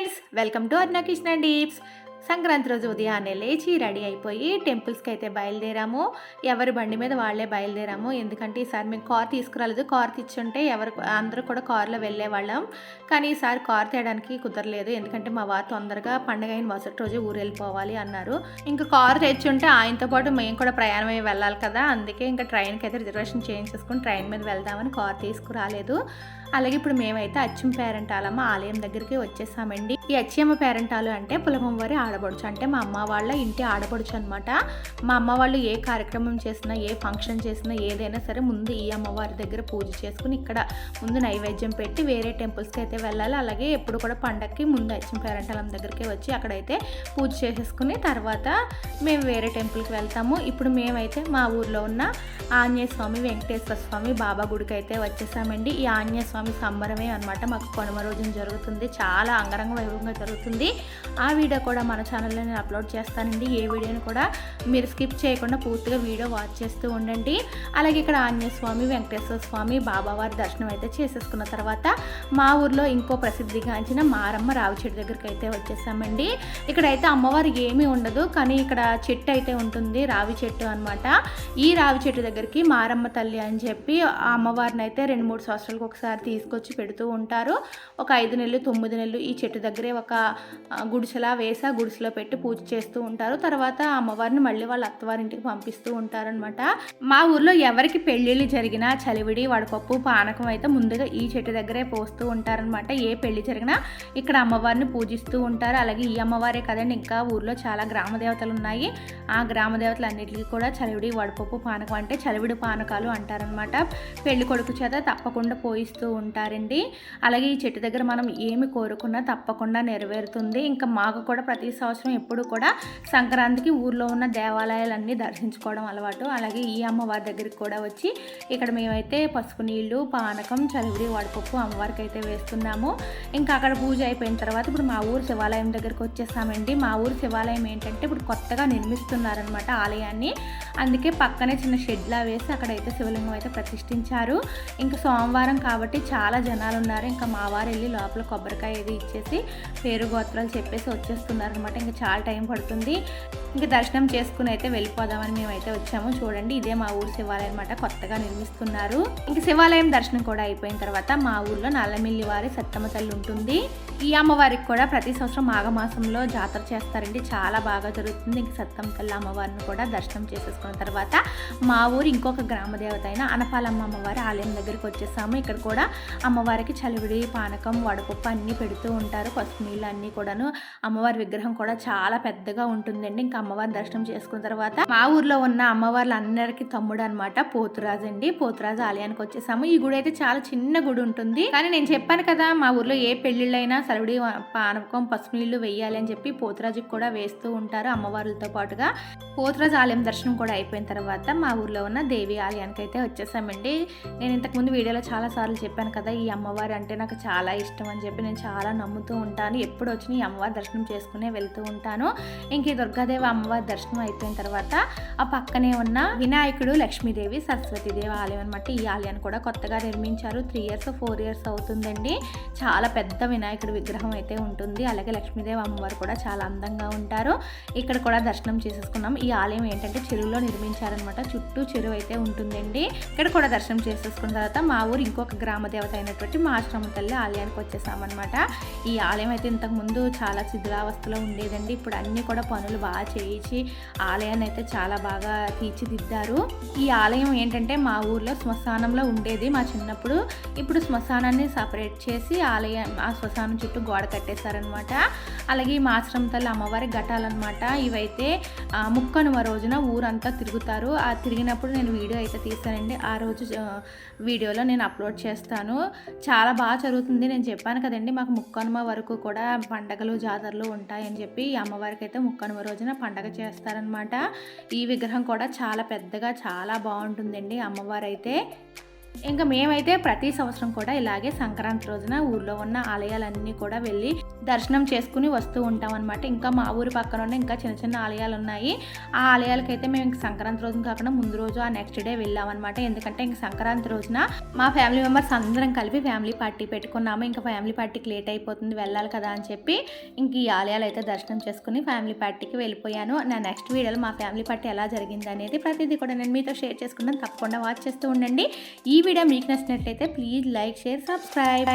Friends welcome to Arna Krishna deeps. Sankranti రోజు ఉదయాన్నే లేచి రెడీ అయిపోయి టెంపుల్స్కి అయితే బయలుదేరాము. ఎవరి బండి మీద వాళ్ళే బయలుదేరాము. ఎందుకంటే ఈసారి మేము కార్ తీసుకురాలేదు. కార్ తెచ్చుంటే ఎవరు అందరూ కూడా కార్లో వెళ్ళే వాళ్ళం కానీ ఈసారి కార్ తేయడానికి కుదరలేదు. ఎందుకంటే మా వారు తొందరగా పండగ అయిన మరుసటి రోజు ఊరు వెళ్ళిపోవాలి అన్నారు. ఇంకా కార్ తెచ్చుంటే ఆయనతో పాటు మేము కూడా ప్రయాణం అయ్యి వెళ్ళాలి కదా. అందుకే ఇంకా ట్రైన్కి అయితే రిజర్వేషన్ చేయించేసుకుని ట్రైన్ మీద వెళ్దామని కార్ తీసుకురాలేదు. అలాగే ఇప్పుడు మేమైతే అచ్చం పేరంటాలమ్మ ఆలయం దగ్గరికి వచ్చేసామండి. ఈ అచ్చమ్మ పేరంటాలు అంటే పులమం వారి ఆడపడుచు. అంటే మా అమ్మ వాళ్ళ ఇంటి ఆడపడుచు అనమాట మా అమ్మ వాళ్ళు ఏ కార్యక్రమం చేసినా ఏ ఫంక్షన్ చేసినా ఏదైనా సరే ముందు ఈ అమ్మవారి దగ్గర పూజ చేసుకుని ఇక్కడ ముందు నైవేద్యం పెట్టి వేరే టెంపుల్స్కి అయితే వెళ్ళాలి. అలాగే ఎప్పుడు కూడా పండక్కి ముందు అచ్చం పేరంటాలం దగ్గరికి వచ్చి అక్కడైతే పూజ చేసేసుకుని తర్వాత మేము వేరే టెంపుల్కి వెళ్తాము. ఇప్పుడు మేమైతే మా ఊర్లో ఉన్న ఆంజనేయ స్వామి వెంకటేశ్వర స్వామి బాబా గుడికి అయితే వచ్చేసామండి. ఈ ఆంజనేయ స్వామి సంబరమే అనమాట మాకు కొనుమ రోజున జరుగుతుంది. చాలా అంగరంగ వైభవంగా జరుగుతుంది. ఆ వీడియో కూడా మన ఛానల్లో నేను అప్లోడ్ చేస్తానండి. ఏ వీడియోని కూడా మీరు స్కిప్ చేయకుండా పూర్తిగా వీడియో వాచ్ చేస్తూ ఉండండి. అలాగే ఇక్కడ ఆంజనేయ స్వామి వెంకటేశ్వర స్వామి బాబావారి దర్శనం అయితే చేసేసుకున్న తర్వాత మా ఊర్లో ఇంకో ప్రసిద్ధిగాంచిన మారమ్మ రావి చెట్టు దగ్గరికి అయితే వచ్చేసామండి. ఇక్కడైతే అమ్మవారు ఏమీ ఉండదు. కానీ ఇక్కడ చెట్టు అయితే ఉంటుంది. రావి చెట్టు అనమాట ఈ రావి చెట్టు దగ్గరికి మారమ్మ తల్లి అని చెప్పి ఆ అమ్మవారిని అయితే రెండు మూడు సంవత్సరాలకు ఒకసారి తీసుకొచ్చి పెడుతూ ఉంటారు. ఒక ఐదు నెలలు తొమ్మిది నెలలు ఈ చెట్టు దగ్గరే ఒక గుడిసెలా వేసి ఆ గుడిసెలో పెట్టి పూజ చేస్తూ ఉంటారు. తర్వాత అమ్మవారిని మళ్ళీ వాళ్ళ అత్తవారింటికి పంపిస్తూ ఉంటారనమాట మా ఊర్లో ఎవరికి పెళ్ళిళ్ళు జరిగినా చలివిడి వడపప్పు పానకం అయితే ముందుగా ఈ చెట్టు దగ్గరే పోస్తూ ఉంటారనమాట ఏ పెళ్ళి జరిగినా ఇక్కడ అమ్మవారిని పూజిస్తూ ఉంటారు. అలాగే ఈ అమ్మవారే కదండి ఇంకా ఊర్లో చాలా గ్రామ దేవతలు ఉన్నాయి. ఆ గ్రామ దేవతలు అన్నిటికీ కూడా చలివిడి వడపప్పు పానకం అంటే చలివిడి పానకాలు అంటారనమాట పెళ్ళి కొడుకు చేత తప్పకుండా పోయిస్తూ ఉంటారండి. అలాగే ఈ చెట్టు దగ్గర మనం ఏమి కోరుకున్నా తప్పకుండా నెరవేరుతుంది. ఇంకా మాకు కూడా ప్రతి సంవత్సరం ఎప్పుడు కూడా సంక్రాంతికి ఊర్లో ఉన్న దేవాలయాలన్నీ దర్శించుకోవడం అలవాటు. అలాగే ఈ అమ్మవారి దగ్గరికి కూడా వచ్చి ఇక్కడ మేమైతే పసుపు నీళ్ళు పానకం చలివిడి వడపప్పు అమ్మవారికి అయితే వేస్తున్నాము. ఇంకా అక్కడ పూజ అయిపోయిన తర్వాత ఇప్పుడు మా ఊరు శివాలయం దగ్గరికి వచ్చేసామండి. మా ఊరు శివాలయం ఏంటంటే ఇప్పుడు కొత్తగా నిర్మిస్తున్నారనమాట ఆలయాన్ని. అందుకే పక్కనే చిన్న షెడ్లా వేసి అక్కడైతే శివలింగం అయితే ప్రతిష్ఠించారు. ఇంకా సోమవారం కాబట్టి చాలా జనాలు ఉన్నారు ఇంకా మా వారు వెళ్ళి లోపల కొబ్బరికాయ ఏది ఇచ్చేసి పేరు గోత్రాలు చెప్పేసి వచ్చేస్తున్నారు అనమాట ఇంకా చాలా టైం పడుతుంది. ఇంకా దర్శనం చేసుకుని అయితే వెళ్ళిపోదామని మేమైతే వచ్చాము. చూడండి ఇదే మా ఊరు శివాలయం అనమాట కొత్తగా నిర్మిస్తున్నారు. ఇంకా శివాలయం దర్శనం కూడా అయిపోయిన తర్వాత మా ఊర్లో నల్లమిల్లి వారి సత్తమ్మ తల్లి ఉంటుంది. ఈ అమ్మవారికి కూడా ప్రతి సంవత్సరం మాఘమాసంలో జాతర చేస్తారండి. చాలా బాగా జరుగుతుంది. ఇంక సత్తమ్మ తల్లి అమ్మవారిని కూడా దర్శనం చేసేసుకున్న తర్వాత మా ఊరు ఇంకొక గ్రామ దేవత అయిన అనపాలమ్మ అమ్మవారి ఆలయం దగ్గరికి వచ్చేసాము. ఇక్కడ కూడా అమ్మవారికి చలివిడి పానకం వడపప్పు అన్నీ పెడుతూ ఉంటారు. పసుపు నీళ్ళు అన్నీ కూడాను అమ్మవారి విగ్రహం కూడా చాలా పెద్దగా ఉంటుందండి. ఇంకా అమ్మవారి దర్శనం చేసుకున్న తర్వాత మా ఊర్లో ఉన్న అమ్మవార్లు అందరికీ తమ్ముడు అనమాట పోతురాజు అండి. పోతురాజు ఆలయానికి వచ్చేసాము. ఈ గుడి అయితే చాలా చిన్న గుడి ఉంటుంది. కానీ నేను చెప్పాను కదా మా ఊర్లో ఏ పెళ్ళిళ్ళైనా సలివిడి పానకం పసుపు నీళ్ళు వెయ్యాలి అని చెప్పి పోతురాజుకి కూడా వేస్తూ ఉంటారు అమ్మవార్లతో పాటుగా. పోతురాజు ఆలయం దర్శనం కూడా అయిపోయిన తర్వాత మా ఊర్లో ఉన్న దేవి ఆలయానికి అయితే వచ్చేసామండి. నేను ఇంతకుముందు వీడియోలో చాలా సార్లు చెప్పాను కదా ఈ అమ్మవారి అంటే నాకు చాలా ఇష్టం అని చెప్పి నేను చాలా నమ్ముతూ ఉంటాను. ఎప్పుడు వచ్చిన ఈ అమ్మవారి దర్శనం చేసుకునే వెళ్తూ ఉంటాను. ఇంక ఈ దుర్గాదేవి అమ్మవారి దర్శనం అయిపోయిన తర్వాత ఆ పక్కనే ఉన్న వినాయకుడు లక్ష్మీదేవి సరస్వతీదేవి ఆలయం అనమాట ఈ ఆలయాన్ని కూడా కొత్తగా నిర్మించారు. త్రీ ఇయర్స్ ఫోర్ ఇయర్స్ అవుతుందండి. చాలా పెద్ద వినాయకుడి విగ్రహం అయితే ఉంటుంది. అలాగే లక్ష్మీదేవి అమ్మవారు కూడా చాలా అందంగా ఉంటారు. ఇక్కడ కూడా దర్శనం చేసేసుకున్నాం. ఈ ఆలయం ఏంటంటే చెరువులో నిర్మించారనమాట చుట్టూ చెరువు అయితే ఉంటుందండి. ఇక్కడ కూడా దర్శనం చేసేసుకున్న తర్వాత మా ఊరు ఇంకొక గ్రామ దేవత అయినటువంటి మా ఆశ్రమ తల్లి ఆలయానికి వచ్చేసామన్నమాట. ఈ ఆలయం అయితే ఇంతకుముందు చాలా శిథిలావస్థలో ఉండేదండి. ఇప్పుడు అన్నీ కూడా పనులు బాగా చేయించి ఆలయాన్ని అయితే చాలా బాగా తీర్చిదిద్దారు. ఈ ఆలయం ఏంటంటే మా ఊర్లో శ్మశానంలో ఉండేది మా చిన్నప్పుడు. ఇప్పుడు శ్మశానాన్ని సపరేట్ చేసి ఆలయం ఆ శ్మశానం చుట్టూ గోడ కట్టేశారనమాట అలాగే ఈ మాశ్రమ తల్లి అమ్మవారి ఘటాలన్నమాట. ఇవైతే ముక్కనుమ రోజున ఊరంతా తిరుగుతారు. ఆ తిరిగినప్పుడు నేను వీడియో అయితే తీస్తానండి ఆ రోజు వీడియోలో నేను అప్లోడ్ చేస్తాను. చాలా బాగా జరుగుతుంది. నేను చెప్పాను కదండి మాకు ముక్కనుమ వరకు కూడా పండగలు జాతరలు ఉంటాయని చెప్పి ఈ అమ్మవారికి అయితే ముక్కనుమ రోజున పండగ చేస్తారనమాట ఈ విగ్రహం కూడా చాలా పెద్దగా చాలా బాగుంటుందండి అమ్మవారు అయితే ఇంకా మేమైతే ప్రతి సంవత్సరం కూడా ఇలాగే సంక్రాంతి రోజున ఊర్లో ఉన్న ఆలయాలన్నీ కూడా వెళ్ళి దర్శనం చేసుకుని వస్తూ ఉంటాం అనమాట ఇంకా మా ఊరి పక్కన ఉన్న ఇంకా చిన్న చిన్న ఆలయాలు ఉన్నాయి. ఆ ఆలయాలకైతే మేము ఇంక సంక్రాంతి రోజున కాకుండా ముందు రోజు ఆ నెక్స్ట్ డే వెళ్ళామన్నమాట ఎందుకంటే ఇంక సంక్రాంతి రోజున మా ఫ్యామిలీ మెంబర్స్ అందరం కలిపి ఫ్యామిలీ పార్టీ పెట్టుకున్నాము. ఇంకా ఫ్యామిలీ పార్టీకి లేట్ అయిపోతుంది వెళ్ళాలి కదా అని చెప్పి ఇంక ఈ ఆలయాలు అయితే దర్శనం చేసుకుని ఫ్యామిలీ పార్టీకి వెళ్ళిపోయాను. నా నెక్స్ట్ వీడియోలో మా ఫ్యామిలీ పార్టీ ఎలా జరిగింది అనేది ప్రతిదీ కూడా నేను మీతో షేర్ చేసుకున్నాను. తప్పకుండా వాచ్ చేస్తూ ఉండండి. ఈ వీడియో మీకు నచ్చినట్లయితే ప్లీజ్ లైక్ షేర్ సబ్స్క్రైబ్.